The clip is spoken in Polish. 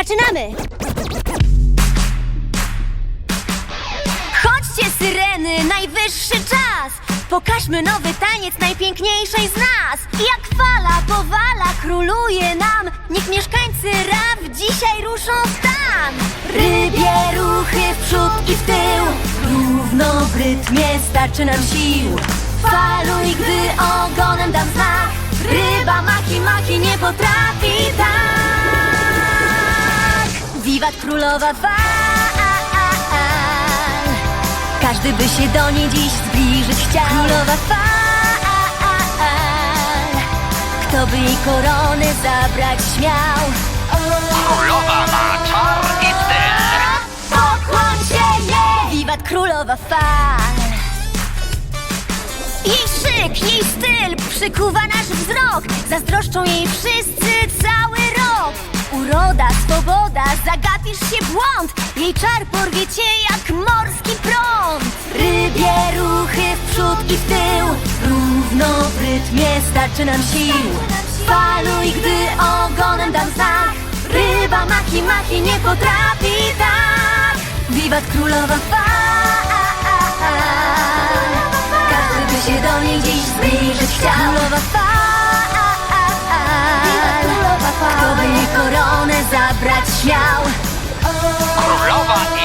Zaczynamy! Chodźcie, syreny, najwyższy czas! Pokażmy nowy taniec najpiękniejszej z nas! Jak fala powala, króluje nam! Niech mieszkańcy Raw dzisiaj ruszą w tan! Rybie ruchy w przód i w tył Równo w rytmie starczy nam sił Faluj, gdy ogonem dam znak Ryba maki maki nie potrafi tak Wiwat królowa fal. Każdy by się do niej dziś zbliżyć chciał. Królowa fal. Kto by jej koronę zabrać śmiał Królowa ma czar i styl. Pokłoń się jej! Wiwat królowa fal. Jej szyk, jej styl przykuwa nasz wzrok. Zazdroszczą jej wszyscy cały się błąd. Jej czar porwie cię jak morski prąd. Rybie ruchy w przód i w tył. Równo w rytmie starczy nam sił. Faluj, gdy ogonem dam znak. Ryba maki maki nie potrafi tak. Wiwat królowa fal Każdy by się do niej dziś zbliżyć chciał Królowa fal Kto by jej koronę zabrać śmiał Robot